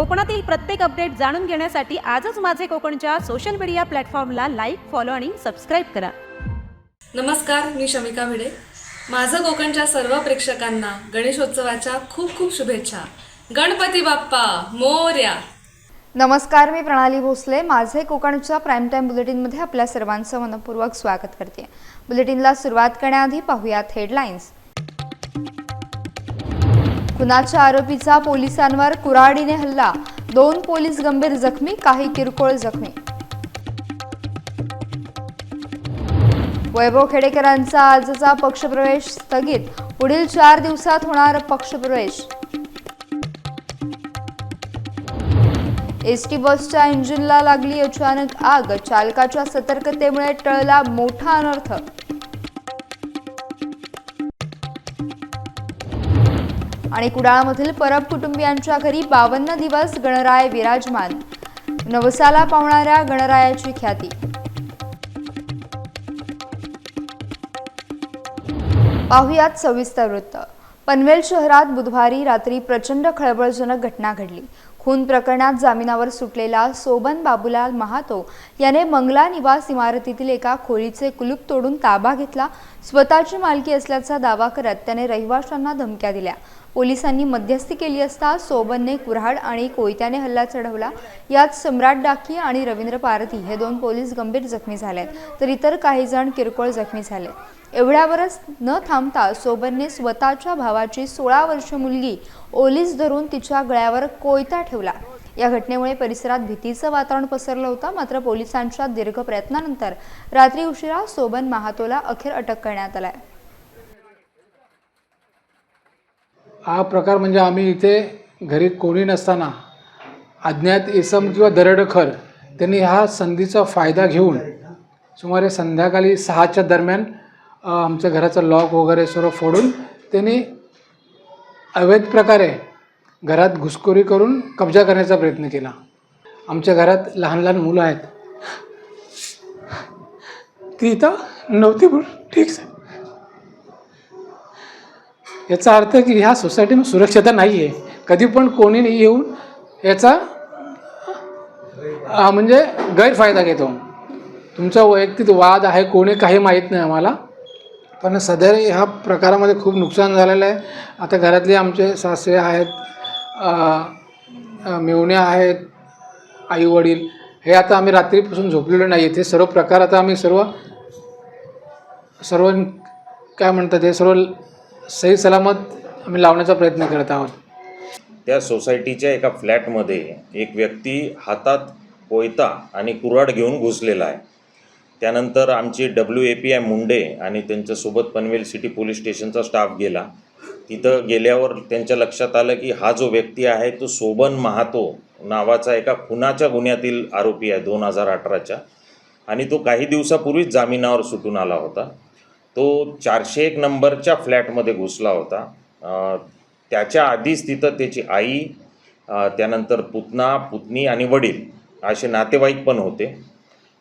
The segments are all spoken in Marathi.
कोकणातील प्रत्येक अपडेट जाणून घेण्यासाठी आजच माझे कोकणच्या सोशल मीडिया प्लॅटफॉर्मला लाईक फॉलो आणि सबस्क्राईब करा. नमस्कार मी शमिका भिडे. माझं कोकणच्या सर्व प्रेक्षकांना गणेशोत्सवाच्या खूप खूप शुभेच्छा. गणपती बाप्पा मोर्या नमस्कार मी प्रणाली भोसले. माझे कोकणच्या प्राईम टाईम बुलेटिनमध्ये आपल्या सर्वांचं मनपूर्वक स्वागत करते. बुलेटिनला सुरुवात करण्याआधी पाहूयात हेडलाईन्स खुनाच्या आरोपीचा पोलिसांवर कुऱ्हाडीने हल्ला. दोन पोलीस गंभीर जखमी काही किरकोळ जखमी. वैभव खेडेकरांचा आजचा पक्षप्रवेश स्थगित. पुढील चार दिवसात होणार पक्षप्रवेश. एसटी बसच्या इंजिनला लागली अचानक आग. चालकाच्या सतर्कतेमुळे टळला मोठा अनर्थ. आणि कुडाळमधील परब कुटुंबियांच्या घरी बावन्न दिवस गणराय विराजमान. नवसाला पावणाऱ्या गणरायाची ख्याती. पाहुयात सविस्तर वृत्त. पनवेल शहरात बुधवारी रात्री प्रचंड खळबळजनक घटना घडली. खून प्रकरणात जामिनावर सुटलेला सोबन बाबूलाल महातो याने मंगला निवास इमारतीतील एका खोलीचे कुलूप तोडून ताबा घेतला स्वतःची मालकी असल्याचा दावा करत त्याने रहिवाशांना धमक्या दिल्या. पोलिसांनी मध्यस्थी केली असता सोबनने कुऱ्हाड आणि कोयत्याने हल्ला चढवला. यात सम्राट डाकी आणि रवींद्र पारधी हे दोन पोलीस गंभीर जखमी झाले तर इतर काही जण किरकोळ जखमी झाले. एवढ्यावरच न थांबता सोबनने स्वतःच्या भावाची सोळा वर्ष मुलगी ओलीस धरून तिच्या गळ्यावर कोयता ठेवला. या घटनेमुळे परिसरात भीतीचं वातावरण पसरलं होतं. मात्र पोलिसांच्या दीर्घ प्रयत्नानंतर रात्री उशिरा सोबन महातोला अखेर अटक करण्यात आलाय. हा प्रकार म्हणजे आम्ही इथे घरी कोणी नसताना अज्ञात इसम किंवा दरडखर त्यांनी ह्या संधीचा फायदा घेऊन सुमारे संध्याकाळी सहाच्या दरम्यान आमच्या घराचं लॉक वगैरे सर्व फोडून त्यांनी अवैध प्रकारे घरात घुसखोरी करून कब्जा करण्याचा प्रयत्न केला. आमच्या घरात लहान लहान मुलं आहेत. ती इथं नव्हती पण ठीक आहे. याचा अर्थ की ह्या सोसायटीमध्ये सुरक्षता नाही आहे कधी पण कोणी नाही येऊन याचा म्हणजे गैरफायदा घेतो. तुमचा वैयक्तिक वाद आहे कोणी काही माहीत नाही आम्हाला. पण सध्या ह्या प्रकारामध्ये खूप नुकसान झालेलं आहे. आता घरातले आमचे सासरे आहेत मेवण्या आहेत आई वडील हे आता आम्ही रात्रीपासून झोपलेलो नाही. आहे ते सर्व प्रकार आता आम्ही सर्व सर्व काय म्हणतात हे सर्व सही सलामत आम्ही लावण्याचा प्रयत्न करत आहोत. त्या सोसायटीच्या एका फ्लॅटमध्ये एक व्यक्ती हातात कोयता आणि कुऱ्हाड घेऊन घुसलेला आहे. त्यानंतर आमची W A P I Munde आणि त्यांच्यासोबत पनवेल सिटी पोलीस स्टेशनचा स्टाफ गेला. तिथं गेल्यावर त्यांच्या लक्षात आलं की हा जो व्यक्ती आहे तो सोबन महातो नावाचा एका खुनाच्या गुन्ह्यातील आरोपी आहे दोन हजार अठराच्या. आणि तो काही दिवसापूर्वीच जामिनावर सुटून आला होता. तो चारशे एक नंबरच्या फ्लॅटमध्ये घुसला होता. त्याच्या आधीच तिथं त्याची आई त्यानंतर पुतना पुतणी आणि वडील असे नातेवाईक पण होते.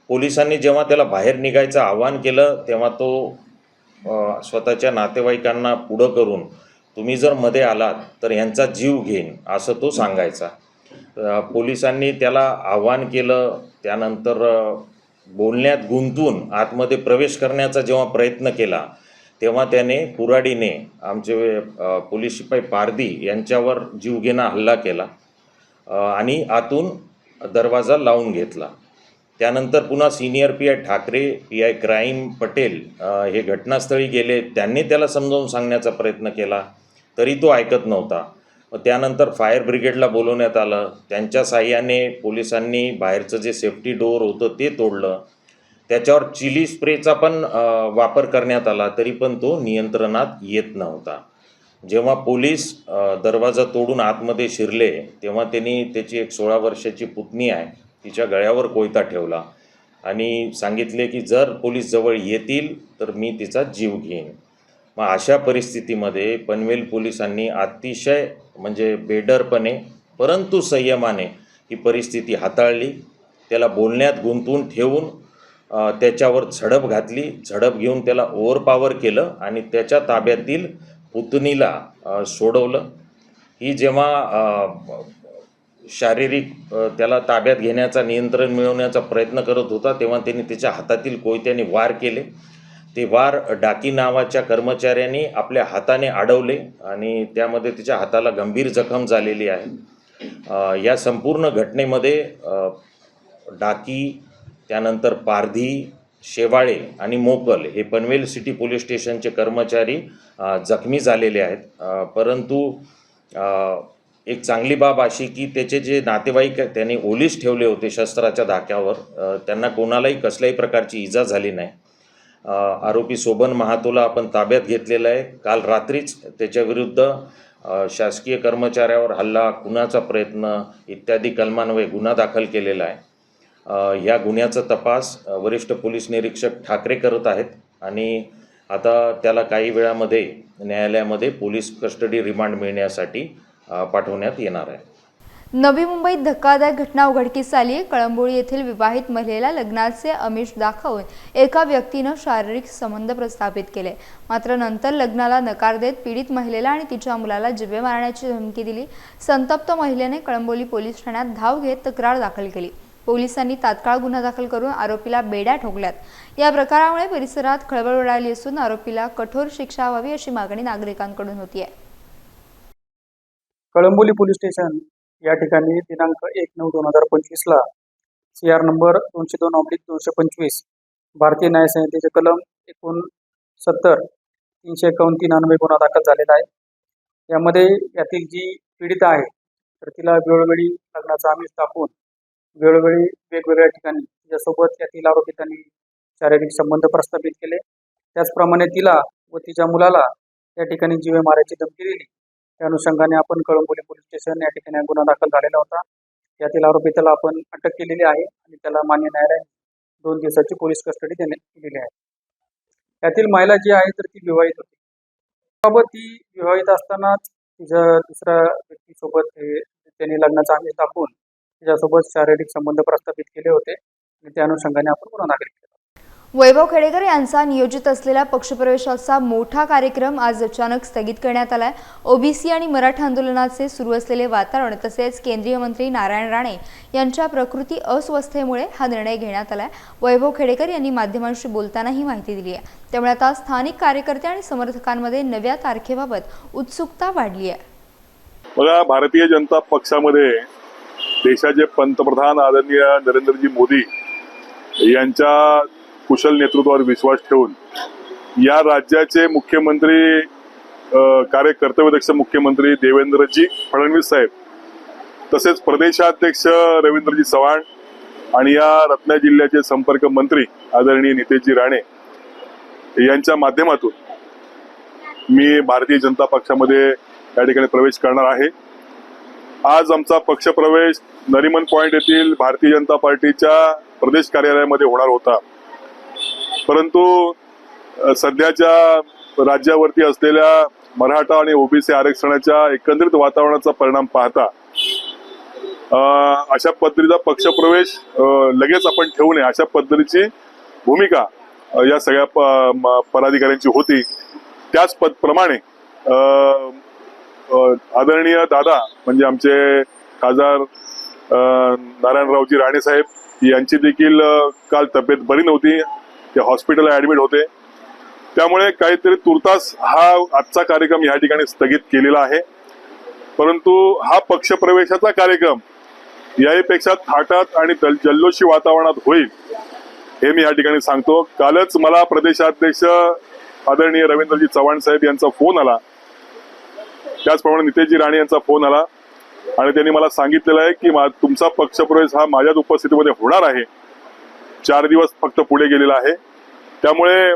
पोलिसांनी जेव्हा त्याला बाहेर निघायचं आवाहन केलं तेव्हा तो स्वतःच्या नातेवाईकांना पुढं करून तुम्ही जर मध्ये आलात तर यांचा जीव घेईन असं तो सांगायचा. पोलिसांनी त्याला आव्हान केलं त्यानंतर बोलण्यात गुंतून आतमध्ये प्रवेश करण्याचा जेव्हा प्रयत्न केला तेव्हा त्याने कुराडीने आमचे पोलीस शिपाई पारधी यांच्यावर जीवघेणा हल्ला केला आणि आतून दरवाजा लावून घेतला. त्यानंतर पुन्हा senior P I Thackeray P I crime Patel हे घटनास्थळी गेले. त्यांनी त्याला समजावून सांगण्याचा प्रयत्न केला. तरी तो ऐकत नव्हता. मग त्यानंतर फायर ब्रिगेडला बोलवण्यात आलं. त्यांच्या साह्याने पोलिसांनी बाहेरचं जे सेफ्टी डोअर होतं ते तोडलं. त्याच्यावर चिली स्प्रेचा पण वापर करण्यात आला तरी पण तो नियंत्रणात येत नव्हता. जेव्हा पोलीस दरवाजा तोडून आतमध्ये शिरले तेव्हा त्यांनी त्याची एक सोळा वर्षाची पुतणी आहे तिच्या गळ्यावर कोयता ठेवला आणि सांगितले की जर पोलीस जवळ येतील तर मी तिचा जीव घेईन. मग अशा परिस्थितीमध्ये पनवेल पोलिसांनी अतिशय म्हणजे बेडरपणे परंतु संयमाने ही परिस्थिती हाताळली. त्याला बोलण्यात गुंतवून ठेवून त्याच्यावर झडप घातली. झडप घेऊन त्याला ओव्हरपावर केलं आणि त्याच्या ताब्यातील पुतणीला सोडवलं. ही जेव्हा शारीरिक त्याला ताब्यात घेण्याचा नियंत्रण मिळवण्याचा प्रयत्न करत होता तेव्हा त्यांनी त्याच्या हातातील कोयत्याने वार केले. ते वार डाकी नावाच्या कर्मचाऱ्यांनी आपल्या हाताने अडवले आणि त्यामध्ये तिच्या हाताला गंभीर जखम झालेली आहे. या संपूर्ण घटनेमध्ये डाकी त्यानंतर पारधी शेवाळे आणि मोकल हे पनवेल सिटी पोलीस स्टेशनचे कर्मचारी जखमी झालेले आहेत. परंतु एक चांगली बाब अशी की त्याचे जे नातेवाईक आहेत त्यांनी ओलीस ठेवले होते शस्त्राच्या धाक्यावर. त्यांना कोणालाही कसल्याही प्रकारची इजा झाली नाही. आरोपी सोबन महातोला आपण ताब्यात घेतलेला आहे. काल रात्रीच त्याच्याविरुद्ध शासकीय कर्मचाऱ्यावर हल्ला खुनाचा प्रयत्न इत्यादी कलमान्वये गुन्हा दाखल केलेला आहे. या गुन्ह्याचा तपास वरिष्ठ पोलीस निरीक्षक ठाकरे करत आहेत आणि आता त्याला काही वेळामध्ये न्यायालयामध्ये पोलीस कस्टडी रिमांड मिळण्यासाठी पाठवण्यात येणार आहे. नवी मुंबईत धक्कादायक घटना उघडकीस आली. कळंबोळी येथील विवाहित महिलेला लग्नाचे आमिष दाखवून एका व्यक्तीनं शारीरिक संबंध प्रस्थापित केले. मात्र नंतर लग्नाला नकार देत पीडित महिलेला आणि तिच्या मुलाला जिवे मारण्याची धमकी दिली. संतप्त महिलेने कळंबोली पोलीस ठाण्यात धाव घेत तक्रार दाखल केली. पोलिसांनी तात्काळ गुन्हा दाखल करून आरोपीला बेड्या ठोकल्यात. या प्रकारामुळे परिसरात खळबळ उडाली असून आरोपीला कठोर शिक्षा व्हावी अशी मागणी नागरिकांकडून होती आहे कळंबोली पोलीस स्टेशन या ठिकाणी दिनांक एक नऊ दोन हजार पंचवीसला सी आर नंबर दोनशे दोन ऑब्लिक दोनशे पंचवीस भारतीय न्याय संहितेचे कलम एकोणसत्तर तीनशे एकावन्न तीन अन्वय गुन्हा दाखल झालेला आहे. यामध्ये यातील जी पीडित आहे तर तिला वेळोवेळी लग्नाचा आमिष दाखवून वेळोवेळी वेगवेगळ्या ठिकाणी तिच्यासोबत यातील आरोपितांनी शारीरिक संबंध प्रस्थापित केले. त्याचप्रमाणे तिला व तिच्या मुलाला या ठिकाणी जीवे मारायची धमकी दिली. त्या अनुषंगाने आपण कळंबोली पोलीस स्टेशन या ठिकाणी गुन्हा दाखल झालेला होता. यातील आरोपी त्याला आपण अटक केलेली आहे आणि त्याला मान्य न्यायालयाने दोन दिवसाची पोलीस कस्टडी देण्यात दिलेली आहे. यातील महिला जी आहे तर ती विवाहित होती. बाबत ती विवाहित असतानाच तिच्या दुसऱ्या व्यक्तीसोबत त्याने त्यांनी लग्नाचा आमिष दाखवून तिच्यासोबत शारीरिक संबंध प्रस्थापित केले होते आणि त्या अनुषंगाने आपण गुन्हा दाखल केला. वैभव खेडेकर यांचा नियोजित असलेला पक्षप्रवेशाचा मोठा कार्यक्रम आज अचानक स्थगित करण्यात आलाय. ओबीसी आणि मराठा आंदोलनाचे सुरू असलेले वातावरण तसेच केंद्रीय मंत्री नारायण राणे यांच्या प्रकृती अस्वस्थतेमुळे हा निर्णय घेण्यात आलाय. वैभव खेडेकर यांनी माध्यमांशी बोलताना ही माहिती दिली आहे. त्यामुळे आता स्थानिक कार्यकर्ते आणि समर्थकांमध्ये नव्या तारखेबाबत उत्सुकता वाढली आहे. बघा भारतीय जनता पक्षामध्ये देशाचे पंतप्रधान आदरणीय नरेंद्रजी मोदी यांच्या कुशल नेतृत्वावर विश्वास ठेवून या राज्याचे मुख्यमंत्री कार्य कर्तव्यदक्ष मुख्यमंत्री देवेंद्रजी फडणवीस साहेब तसेच प्रदेशाध्यक्ष रवींद्रजी चव्हाण आणि या रत्ना जिल्ह्याचे संपर्क मंत्री आदरणीय नितेशजी राणे यांच्या माध्यमातून मी भारतीय जनता पक्षामध्ये या ठिकाणी प्रवेश करणार आहे. आज आमचा पक्षप्रवेश नरिमन पॉइंट येथील भारतीय जनता पार्टीच्या प्रदेश कार्यालयामध्ये होणार होता. परंतु सध्याच्या राज्यावरती असलेल्या मराठा आणि ओबीसी आरक्षणाच्या एकंदरीत वातावरणाचा परिणाम पाहता अशा पद्धतीचा पक्षप्रवेश लगेच आपण ठेवू नये अशा पद्धतीची भूमिका या सगळ्या प- पदाधिकाऱ्यांची होती. त्याच पद प्रमाणे आदरणीय दादा म्हणजे आमचे खासदार नारायणरावजी राणे साहेब यांची देखील काल तब्येत बरी नव्हती. ते हॉस्पिटलला ऍडमिट होते. त्यामुळे काहीतरी तुर्तास हा आजचा कार्यक्रम या ठिकाणी स्थगित केलेला आहे. परंतु हा पक्षप्रवेशाचा कार्यक्रम याहीपेक्षा थाटात आणि जल- जल्लोषी वातावरणात होईल हे मी या ठिकाणी सांगतो. कालच मला प्रदेशाध्यक्ष आदरणीय रवींद्रजी चव्हाण साहेब यांचा फोन आला. त्याचप्रमाणे नितेशजी राणे यांचा फोन आला. आणि त्यांनी मला सांगितलेलं आहे की मा- तुमचा पक्षप्रवेश हा माझ्याच उपस्थितीमध्ये होणार आहे. चार दिवस फक्त पुढे गेलेला आहे. त्यामुळे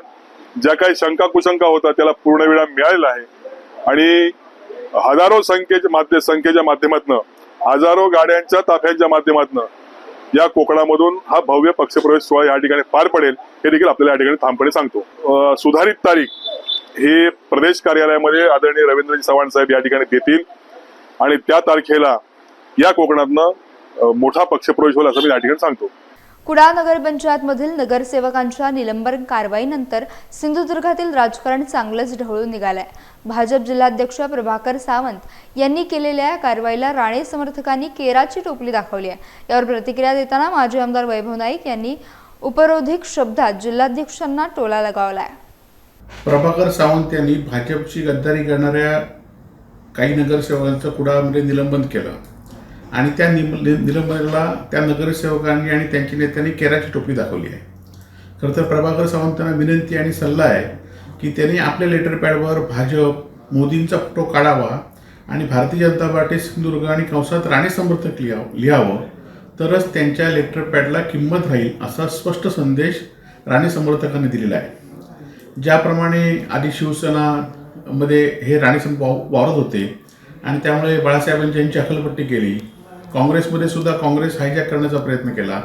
ज्या काही शंका कुशंका होता त्याला पूर्णविराम मिळालेला आहे. आणि हजारो संख्येच्या माध्य संख्येच्या माध्यमातून हजारो गाड्यांच्या ताफ्यांच्या माध्यमातून या कोकणामधून हा भव्य पक्षप्रवेश सोहळा या ठिकाणी पार पडेल हे देखील आपल्याला या ठिकाणी ठामपणे सांगतो. सुधारित तारीख हे प्रदेश कार्यालयामध्ये आदरणीय रवींद्रजी चव्हाण साहेब या ठिकाणी देतील. आणि त्या तारखेला या कोकणातनं मोठा पक्षप्रवेश होईल असं मी या ठिकाणी सांगतो. कुडाळ नगरपंचायतमधील नगरसेवकांच्या निलंबन कारवाईनंतर सिंधुदुर्गातील राजकारण चांगलंच ढवळून निघालंय. भाजप जिल्हाध्यक्ष प्रभाकर सावंत यांनी केलेल्या या कारवाईला राणे समर्थकांनी केराची टोपली दाखवली आहे. यावर प्रतिक्रिया देताना माजी आमदार वैभव नाईक यांनी उपरोधिक शब्दात जिल्हाध्यक्षांना टोला लगावलाय. प्रभाकर सावंत यांनी भाजपची गद्दारी करणाऱ्या काही नगरसेवकांचं कुडाळमध्ये निलंबन केलं. आणि त्या निम नि- निलंबनाला त्या नगरसेवकांनी आणि त्यांच्या नेत्यांनी केराची टोपी दाखवली आहे. खरं तर प्रभाकर सावंतांना विनंती आणि सल्ला आहे की त्यांनी आपल्या लेटर पॅडवर भाजप मोदींचा फोटो काढावा आणि भारतीय जनता पार्टी सिंधुदुर्ग आणि कंसात राणे समर्थक लिहावं लिहावं तरच त्यांच्या लेटर पॅडला किंमत राहील असा स्पष्ट संदेश राणे समर्थकांनी दिलेला आहे. ज्याप्रमाणे आधी शिवसेनामध्ये हे राणे सं वावरत होते आणि त्यामुळे बाळासाहेबांची यांची अखलपट्टी केली काँग्रेसमध्ये सुद्धा काँग्रेस हायजॅक करण्याचा प्रयत्न केला.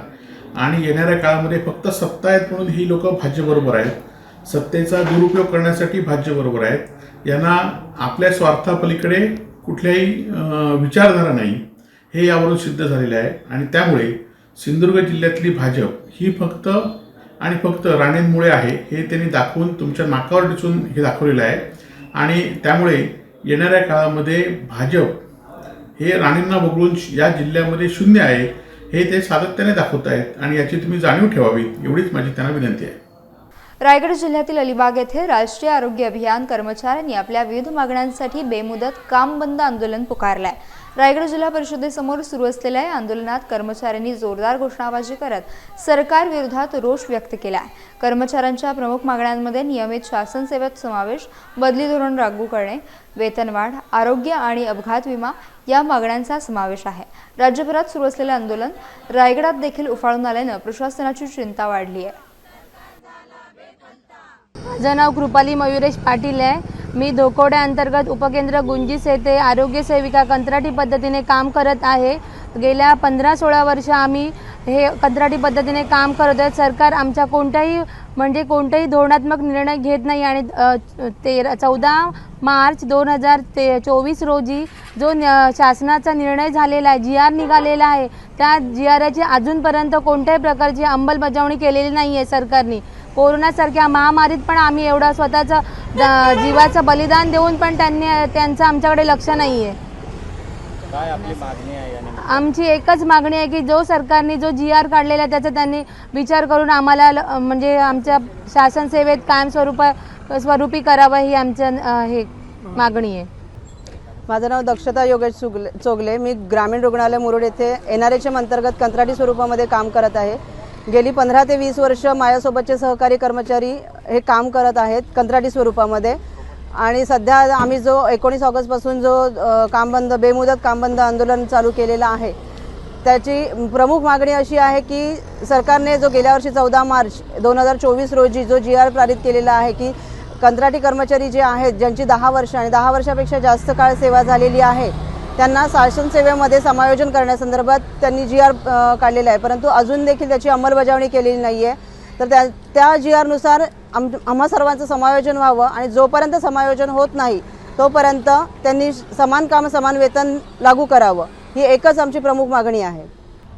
आणि येणाऱ्या काळामध्ये फक्त सत्ता आहेत म्हणून ही लोक भाज्यबरोबर आहेत. सत्तेचा दुरुपयोग करण्यासाठी भाज्यबरोबर आहेत. यांना आपल्या स्वार्थापलीकडे कुठल्याही विचारधारा नाही. हे यावरून सिद्ध झालेले आहे. आणि त्यामुळे सिंधुदुर्ग जिल्ह्यातली भाजप ही फक्त आणि फक्त राणेंमुळे आहे हे त्यांनी दाखवून तुमच्या नाकावर दिसून हे दाखवलेलं आहे. आणि त्यामुळे येणाऱ्या काळामध्ये भाजप हे राणेंना वगळून या जिल्ह्यामध्ये शून्य आहे हे ते सातत्याने दाखवत आहेत आणि याची तुम्ही जाणीव ठेवावी एवढीच माझी त्यांना विनंती आहे. रायगड जिल्ह्यातील अलिबाग येथे राष्ट्रीय आरोग्य अभियान कर्मचाऱ्यांनी आपल्या विविध मागण्यांसाठी बेमुदत काम बंद आंदोलन पुकारलंय. रायगड जिल्हा परिषदेसमोर सुरू असलेल्या या आंदोलनात कर्मचाऱ्यांनी जोरदार घोषणाबाजी करत सरकार विरोधात रोष व्यक्त केला आहे कर्मचाऱ्यांच्या प्रमुख मागण्यांमध्ये नियमित शासन सेवेत समावेश बदली धोरण लागू करणे वेतनवाढ आरोग्य आणि अपघात विमा या मागण्यांचा समावेश आहे. राज्यभरात सुरू असलेले आंदोलन रायगडात देखील उफाळून आल्यानं प्रशासनाची चिंता वाढली आहे माझं नाव कृपाली मयुरेश पाटील आहे. मी धोकोड्या अंतर्गत उपकेंद्र गुंजीस येथे आरोग्य सेविका कंत्राटी पद्धतीने काम करत आहे. गेल्या पंधरा सोळा वर्ष आम्ही हे कंत्राटी पद्धतीने काम करत आहे. सरकार आमच्या कोणत्याही म्हणजे कोणताही धोरणात्मक निर्णय घेत नाही आणि तेरा चौदा मार्च दोन हजार ते चोवीस रोजी जो न- शासनाचा निर्णय झालेला आहे जी आर निघालेला आहे त्या जी आरची अजूनपर्यंत कोणत्याही प्रकारची अंमलबजावणी केलेली नाही आहे सरकारने. कोरोनासारख्या महामारीत पण आम्ही एवढं स्वतःचं जीवाचं बलिदान देऊन पण त्यांनी त्यांचं आमच्याकडे लक्ष नाही आहे आमची एकच मागणी आहे की जो सरकारने जो जी आर काढलेला आहे त्याचा त्यांनी विचार करून आम्हाला ल- म्हणजे आमच्या शासन सेवेत कायमस्वरूप स्वरूपी करावं ही आमच्या हे मागणी आहे. माझं नाव दक्षता योगेश चुगले चोगले. मी ग्रामीण रुग्णालय मुरुड येथे एन आर एच एम अंतर्गत कंत्राटी स्वरूपामध्ये काम करत आहे. गेली पंधरा ते वीस वर्ष माझ्यासोबतचे सहकारी कर्मचारी हे काम करत आहेत कंत्राटी स्वरूपामध्ये. आणि सध्या आम्ही जो एकोणीस ऑगस्टपासून जो काम बंद बेमुदत काम बंद आंदोलन चालू केलेलं आहे त्याची प्रमुख मागणी अशी आहे की सरकारने जो गेल्या वर्षी चौदा मार्च दोन हजार चोवीस रोजी जो जी आर पारित केलेला आहे की कंत्राटी कर्मचारी जे आहेत ज्यांची दहा वर्ष आणि दहा वर्षापेक्षा जास्त काळ सेवा झालेली आहे त्यांना शासन सेवेमध्ये समायोजन करण्यासंदर्भात त्यांनी जी आर काढलेला आहे. परंतु अजून देखील त्याची अंमलबजावणी केलेली नाही आहे तर त्या त्या जी आरनुसार आम आम्हा सर्वांचं समायोजन व्हावं आणि जोपर्यंत समायोजन होत नाही तोपर्यंत त्यांनी समान काम समान वेतन लागू करावं. ही एकच आमची प्रमुख मागणी आहे.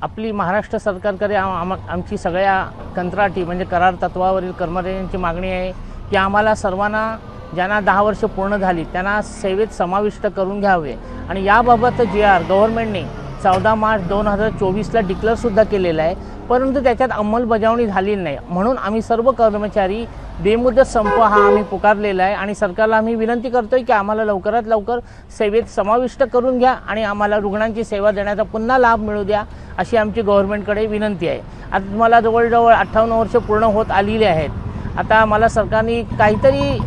आपली महाराष्ट्र सरकारकडे आम आम आमची सगळ्या कंत्राटी म्हणजे करार तत्वावरील कर्मचाऱ्यांची मागणी आहे की आम्हाला सर्वांना ज्यांना दहा वर्ष पूर्ण झाली त्यांना सेवेत समाविष्ट करून घ्यावे. आणि याबाबत जे आर गव्हर्नमेंटने चौदा मार्च दोन हजार चोवीसला डिक्लेअरसुद्धा केलेलं आहे. परंतु त्याच्यात अंमलबजावणी झालेली नाही. म्हणून आम्ही सर्व कर्मचारी बेमुदत संप हा आम्ही पुकारलेला आहे आणि सरकारला आम्ही विनंती करतो आहे की आम्हाला लवकरात लवकर सेवेत समाविष्ट करून घ्या आणि आम्हाला रुग्णांची सेवा देण्याचा पुन्हा लाभ मिळू द्या अशी आमची गव्हर्नमेंटकडे विनंती आहे. आता तुम्हाला जवळजवळ अठ्ठावन्न वर्ष पूर्ण होत आलेली आहेत. आता मला सरकारने काहीतरी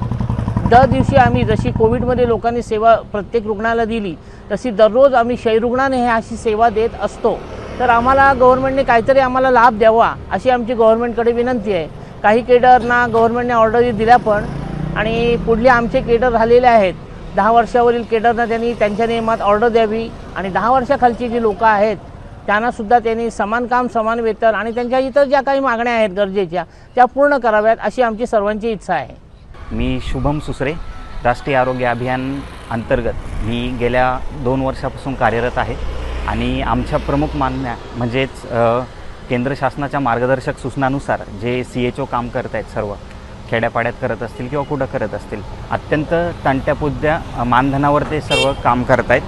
दर दिवशी आम्ही जशी कोविडमध्ये लोकांनी सेवा प्रत्येक रुग्णाला दिली तशी दररोज आम्ही क्षयरुग्णाने हे अशी सेवा देत असतो. तर आम्हाला गव्हर्नमेंटने काहीतरी आम्हाला लाभ द्यावा अशी आमची गव्हर्नमेंटकडे विनंती आहे. काही केडरना गव्हर्नमेंटने ऑर्डरी दिल्या पण आणि पुढले आमचे केडर झालेले आहेत. दहा वर्षावरील केडरना त्यांनी त्यांच्या नियमात ऑर्डर द्यावी आणि दहा वर्षाखालची जी लोकं आहेत त्यांनासुद्धा त्यांनी समान काम समान वेतन आणि त्यांच्या इतर ज्या काही मागण्या आहेत गरजेच्या त्या पूर्ण कराव्यात अशी आमची सर्वांची इच्छा आहे. मी शुभम सुसरे राष्ट्रीय आरोग्य अभियान अंतर्गत मी गेल्या दोन वर्षापासून कार्यरत आहे. आणि आमच्या प्रमुख मागण्या म्हणजेच केंद्र शासनाच्या मार्गदर्शक सूचनानुसार जे सी एच ओ काम करत आहेत सर्व खेड्यापाड्यात करत असतील किंवा कुठं करत असतील अत्यंत तंट्यापुद्या मानधनावर ते सर्व काम करत आहेत.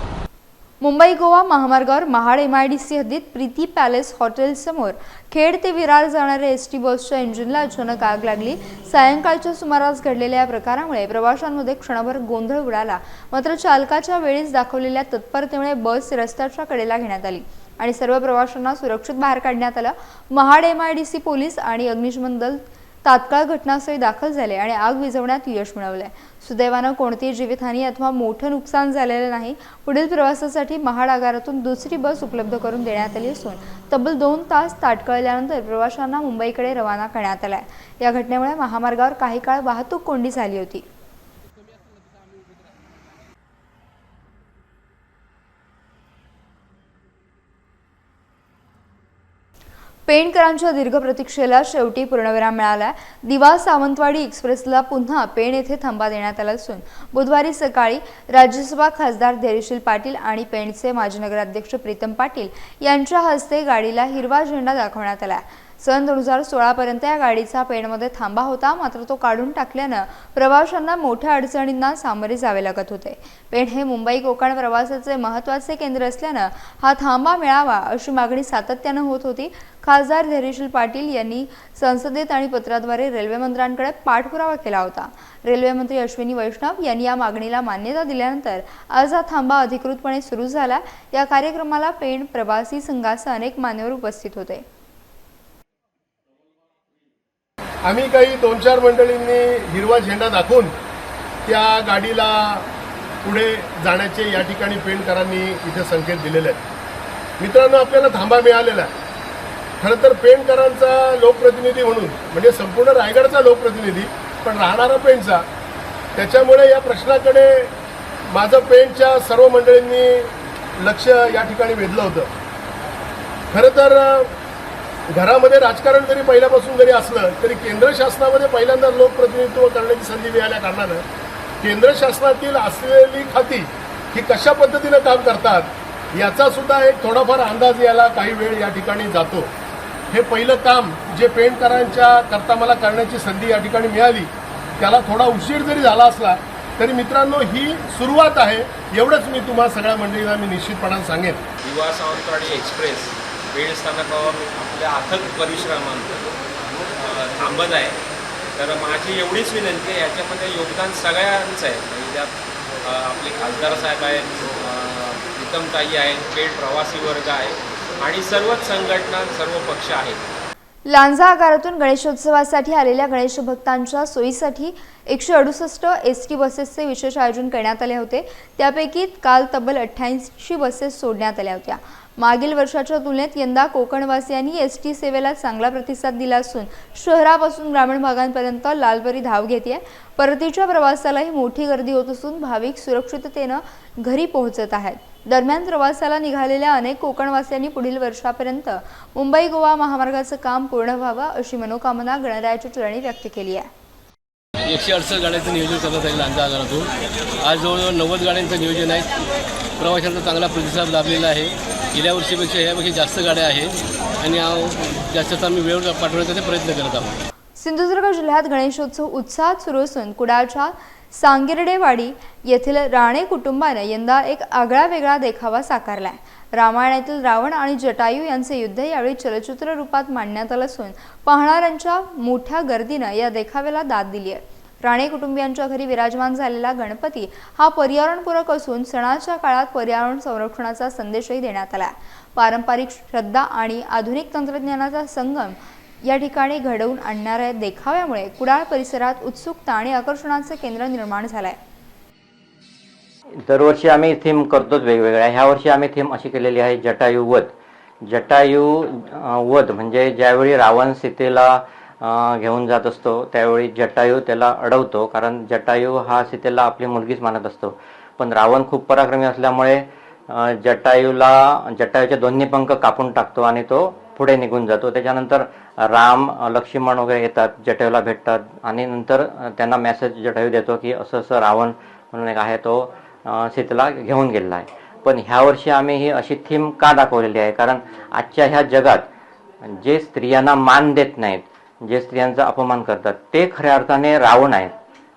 मुंबई गोवा महामार्गावर Mahad M I D C हद्दीत प्रीती पॅलेस हॉटेलसमोर खेड ते विरार जाणाऱ्या एस टी बसच्या इंजिनला अचानक आग लागली. सायंकाळच्या सुमारास घडलेल्या या प्रकारामुळे प्रवाशांमध्ये क्षणभर गोंधळ उडाला. मात्र चालकाच्या वेळीच दाखवलेल्या तत्परतेमुळे बस रस्त्याच्या कडेला घेण्यात आली आणि सर्व प्रवाशांना सुरक्षित बाहेर काढण्यात आलं. Mahad M I D C police आणि अग्निशमन दल तात्काळ घटनास्थळी दाखल झाले आणि आग विझवण्यात यश मिळवले सुदैवानं कोणतीही जीवितहानी अथवा मोठं नुकसान झालेलं नाही. पुढील प्रवासासाठी महाड आगारातून दुसरी बस उपलब्ध करून देण्यात आली असून तब्बल दोन तास ताटकळल्यानंतर प्रवाशांना मुंबईकडे रवाना करण्यात आलाय. या घटनेमुळे महामार्गावर काही काळ वाहतूक कोंडी झाली होती. पेणकरांच्या दीर्घ प्रतीक्षेला शेवटी पूर्णविराम मिळाला दिवा सावंतवाडी एक्सप्रेसला पुन्हा पेण येथे थांबा देण्यात आला असून बुधवारी सकाळी राज्यसभा खासदार धैर्यशील पाटील आणि पेणचे माजी नगराध्यक्ष प्रीतम पाटील यांच्या हस्ते गाडीला हिरवा झेंडा दाखवण्यात आला सन दोन हजार सोळापर्यंत या गाडीचा पेणमध्ये थांबा होता. मात्र तो काढून टाकल्यानं प्रवाशांना मोठ्या अडचणींना सामोरे जावे लागत होते. पेण हे मुंबई कोकण प्रवासाचे महत्त्वाचे केंद्र असल्यानं हा थांबा मिळावा अशी मागणी सातत्यानं होत होती. खासदार धैर्यशील पाटील यांनी संसदेत आणि पत्राद्वारे रेल्वे मंत्र्यांकडे पाठपुरावा केला होता. रेल्वे मंत्री अश्विनी वैष्णव यांनी या मागणीला मान्यता दिल्यानंतर आज हा थांबा अधिकृतपणे सुरू झाला. या कार्यक्रमाला पेण प्रवासी संघासह अनेक मान्यवर उपस्थित होते. आम्ही काही दोन चार मंडळींनी हिरवा झेंडा दाखवून त्या गाडीला पुढे जाण्याचे या ठिकाणी पेंटकरांनी इथे संकेत दिलेले आहेत. मित्रांनो आपल्याला थांबा मिळालेला आहे. खरं तर पेंटकरांचा लोकप्रतिनिधी म्हणून म्हणजे संपूर्ण रायगडचा लोकप्रतिनिधी पण राहणारा पेणचा त्याच्यामुळे या प्रश्नाकडे माझं पेंटच्या सर्व मंडळींनी लक्ष या ठिकाणी वेधलं होतं. खरं तर घरामध्ये राजकारण जरी पहिल्यापासून जरी असलं तरी केंद्र शासनामध्ये पहिल्यांदा लोकप्रतिनिधित्व करण्याची संधी मिळाल्या कारणानं केंद्र शासनातील असलेली खाती ही कशा पद्धतीनं काम करतात याचा सुद्धा एक थोडाफार अंदाज यायला काही वेळ या ठिकाणी जातो. हे पहिलं काम जे पेंटकरांच्या करता मला करण्याची संधी या ठिकाणी मिळाली त्याला थोडा उशीर जरी झाला असला तरी मित्रांनो ही सुरुवात आहे. एवढंच मी तुम्हाला सगळ्या मंडळींना मी निश्चितपणाने सांगेन. युवा सावंतवाडी एक्सप्रेस. वेळस्थानकावर आपल्या अथक परिश्रमांत थांबत आहे. तर माझी एवढीच विनंती आहे याच्यामध्ये योगदान सगळ्यांचं आहे. म्हणजे त्यात आपले खासदार साहेब आहेत प्रीतमताई आहेत पेठ प्रवासी वर्ग आहे आणि सर्वच संघटना सर्व पक्ष आहेत. लांजा आगारातून गणेशोत्सवासाठी आलेल्या गणेश भक्तांच्या सोयीसाठी एकशे अडुसष्ट एस टी बसेसचे विशेष आयोजन करण्यात आले होते. त्यापैकी काल तब्बल अठ्ठ्याऐंशी बसेस सोडण्यात आल्या होत्या. मागील वर्षाच्या तुलनेत यंदा कोकणवासियांनी एस टी सेवेला चांगला प्रतिसाद दिला असून शहरापासून ग्रामीण भागांपर्यंत लालपरी धाव घेते परतीच्या प्रवासालाही मोठी गर्दी होत असून भाविक सुरक्षिततेनं घरी पोहोचत आहेत. दरम्यान प्रवासाला निघालेल्या अनेक कोकणवासियांनी पुढील वर्षापर्यंत मुंबई गोवा महामार्गाचं काम पूर्ण व्हावं अशी मनोकामना गणरायाच्या चरणी व्यक्त केली आहे. एकशे अडसष्ट गाड्यांचं नियोजन करण्यात आलं आमच्या आगारातून. आज जवळजवळ नव्वद गाड्यांचं नियोजन आहे. प्रवाशांचा चांगला प्रतिसाद लाभलेला आहे. गेल्या वर्षीपेक्षा यापेक्षा जास्त गाड्या आहेत. आणि जास्त आम्ही वेळ पाठवण्याचा ते प्रयत्न करत आहोत. सिंधुदुर्ग जिल्ह्यात गणेशोत्सव उत्साहात सुरू असून कुडाळच्या सांगिर्डेवाडी येथील राणे कुटुंबानं यंदा एक आगळा वेगळा देखावा साकारलाय. रामायणातील रावण आणि जटायू यांचे युद्ध यावेळी चलचित्र रूपात मांडण्यात आलं असून पाहणाऱ्यांच्या मोठ्या गर्दीनं या देखाव्याला दाद दिली आहे. राणे कुटुंबियांच्या घरी विराजमान झालेला गणपती हा पर्यावरणपूरक असून सणाच्या काळात पर्यावरण संरक्षणाचा संदेशही देण्यात आला पारंपरिक श्रद्धा आणि आधुनिक तंत्रज्ञानाचा संगम या ठिकाणी घडवून आणणाऱ्या देखाव्यामुळे कुडाळ परिसरात उत्सुकता आणि आकर्षणाचं केंद्र निर्माण झालंय. दरवर्षी आम्ही थीम करतोच वेगवेगळ्या. ह्या वर्षी आम्ही थीम अशी केलेली आहे जटायू वध. जटायू वध म्हणजे ज्यावेळी रावण सीतेला घेऊन जात असतो त्यावेळी जटायू त्याला अडवतो कारण जटायू हा सीतेला आपली मुलगीच मानत असतो. पण रावण खूप पराक्रमी असल्यामुळे जटायूला जटायूचे दोन्ही पंख कापून टाकतो आणि तो पुढे निघून जातो. त्याच्यानंतर राम लक्ष्मण वगैरे येतात जटायूला भेटतात आणि नंतर त्यांना मेसेज जटायू देतो की असं असं रावण म्हणून एक आहे तो अं, सीतेला घेऊन गेलेला आहे. पण ह्या वर्षी आम्ही ही अशी थीम का दाखवलेली आहे? कारण आजच्या ह्या जगात जे स्त्रियांना मान देत नाहीत जे स्त्रियांचा अपमान करतात ते खऱ्या अर्थाने रावण आहेत.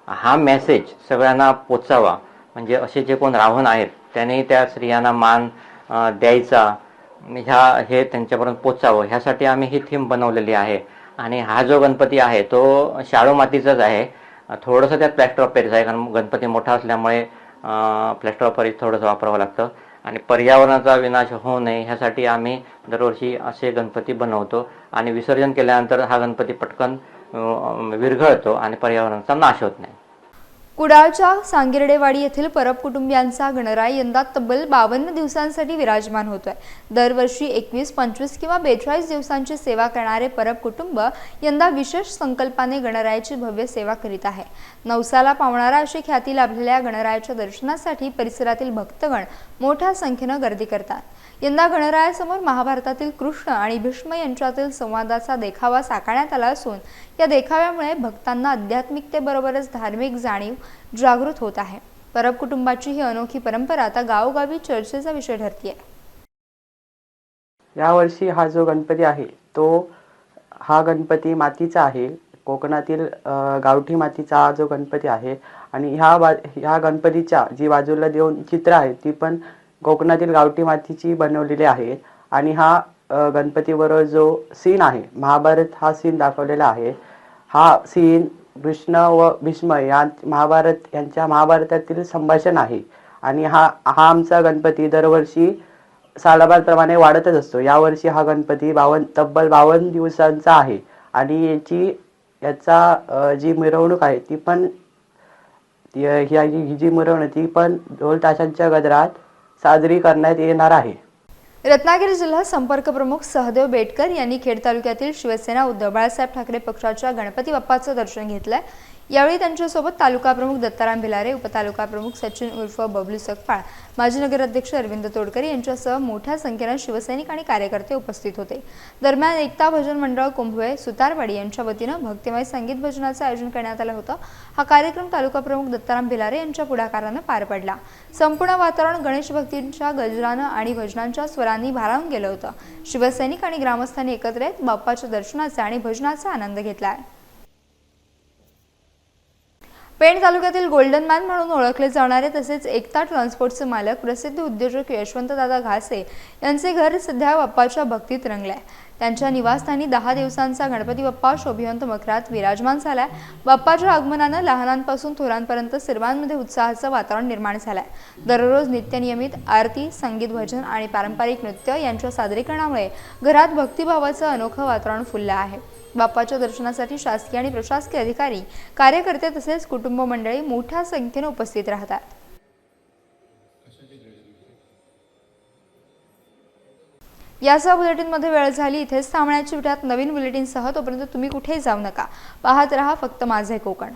हा मेसेज सगळ्यांना पोचावा. म्हणजे असे जे कोण रावण आहेत त्यांनी त्या स्त्रियांना मान द्यायचा. म्हणजे ह्या हे त्यांच्यापर्यंत पोचावं ह्यासाठी आम्ही ही थीम बनवलेली आहे. आणि हा जो गणपती आहे तो शाळू मातीचाच आहे. थोडंसं त्यात प्लॅस्टर ऑफ पॅरिस आहे कारण गणपती मोठा असल्यामुळे प्लॅस्टर ऑफ पॅरिस थोडंसं वापरावं लागतं. आणि पर्यावरणाचा विनाश होऊ नये ह्यासाठी आम्ही दरवर्षी असे गणपती बनवतो. आणि विसर्जन केल्यानंतर हा गणपती पटकन विरघळतो आणि पर्यावरणाचा नाश होत नाही. कुडाळच्या सांगिर्डेवाडी येथील परब कुटुंबियांचा गणराय यंदा तब्बल बावन्न दिवसांसाठी विराजमान होतोय. दरवर्षी एकवीस पंचवीस किंवा बेचाळीस दिवसांची सेवा करणारे परब कुटुंब यंदा विशेष संकल्पाने गणरायाची भव्य सेवा करीत आहे. नवसाला पावणारा अशी ख्याती लाभलेल्या गणरायाच्या दर्शनासाठी परिसरातील भक्तगण मोठ्या संख्येनं गर्दी करतात. यंदा गणरायासमोर महाभारतातील कृष्ण आणि भीष्म यांच्यातील संवादाचा देखावा साकारण्यात आला असून या देखाव्यामुळे भक्तांना आध्यात्मिकतेबरोबरच धार्मिक जाणीव जागृत होत आहे. परब कुटुंबाची ही अनोखी परंपरा आता गावोगावी चर्चेचा विषय ठरतीये. यावर्षी हा जो गणपती आहे तो हा गणपती मातीचा आहे. कोकणातील गावठी मातीचा हा जो गणपती आहे आणि ह्या बा ह्या गणपतीच्या जी बाजूला देऊन चित्र आहेत ती पण कोकणातील गावठी मातीची बनवलेली आहे. आणि हा गणपतीबरोबर जो सीन आहे महाभारत हा सीन दाखवलेला आहे. हा सीन कृष्ण व भीष्म या महाभारत यांच्या महाभारतातील संभाषण आहे. आणि हा हा आमचा गणपती दरवर्षी सालाबारप्रमाणे वाढतच असतो. यावर्षी हा गणपती बावन तब्बल बावन्न दिवसांचा आहे. आणि याची याचा जी मिरवणूक आहे ती पण ही जी मिरवणूक ती पण ढोल ताशांच्या गजरात साजरी करण्यात येणार आहे. रत्नागिरी जिल्हा संपर्क प्रमुख सहदेव बेटकर यांनी खेड तालुक्यातील शिवसेना उद्धव बाळासाहेब ठाकरे पक्षाच्या गणपती बाप्पाचं दर्शन घेतलंय. यावेळी त्यांच्यासोबत तालुका प्रमुख दत्ताराम भिलारे उपतालुका प्रमुख सचिन उर्फ बबलू सकपाळ माजी नगराध्यक्ष अरविंद तोडकर यांच्यासह मोठ्या संख्येनं शिवसैनिक आणि कार्यकर्ते उपस्थित होते. दरम्यान एकता भजन मंडळ कुंभवे सुतारवाडी यांच्या वतीनं भक्तिमय संगीत भजनाचं आयोजन करण्यात आलं होतं. हा कार्यक्रम तालुका प्रमुख दत्ताराम भिलारे यांच्या पुढाकारानं पार पडला. संपूर्ण वातावरण गणेश भक्तींच्या गजरानं आणि भजनांच्या स्वरानं भारावून गेलं होतं. शिवसैनिक आणि ग्रामस्थांनी एकत्र येत बाप्पाच्या दर्शनाचा आणि भजनाचा आनंद घेतलाय. पेण तालुक्यातील गोल्डन मॅन म्हणून ओळखले जाणारे तसेच एकता ट्रान्सपोर्टचे मालक प्रसिद्ध उद्योजक यशवंतदादा घासे यांचे घर सध्या बाप्पाच्या भक्तीत रंगलंय. त्यांच्या निवासस्थानी दहा दिवसांचा गणपती बाप्पा शोभिवंत मकरात विराजमान झालाय. बाप्पाच्या आगमनानं लहानांपासून थोरांपर्यंत सर्वांमध्ये उत्साहाचं वातावरण निर्माण झालंय. दररोज नित्यनियमित आरती संगीत भजन आणि पारंपरिक नृत्य यांच्या सादरीकरणामुळे घरात भक्तिभावाचं अनोखं वातावरण फुललं आहे. बाप्पाच्या दर्शनासाठी शासकीय आणि प्रशासकीय अधिकारी कार्यकर्ते तसेच कुटुंब मंडळी मोठ्या संख्येने उपस्थित राहतात. यासह बुलेटिनमध्ये वेळ झाली. इथेच थांबण्याची विट्यात नवीन बुलेटिनसह तोपर्यंत तुम्ही कुठेही जाऊ नका. पाहत रहा फक्त माझे कोकण.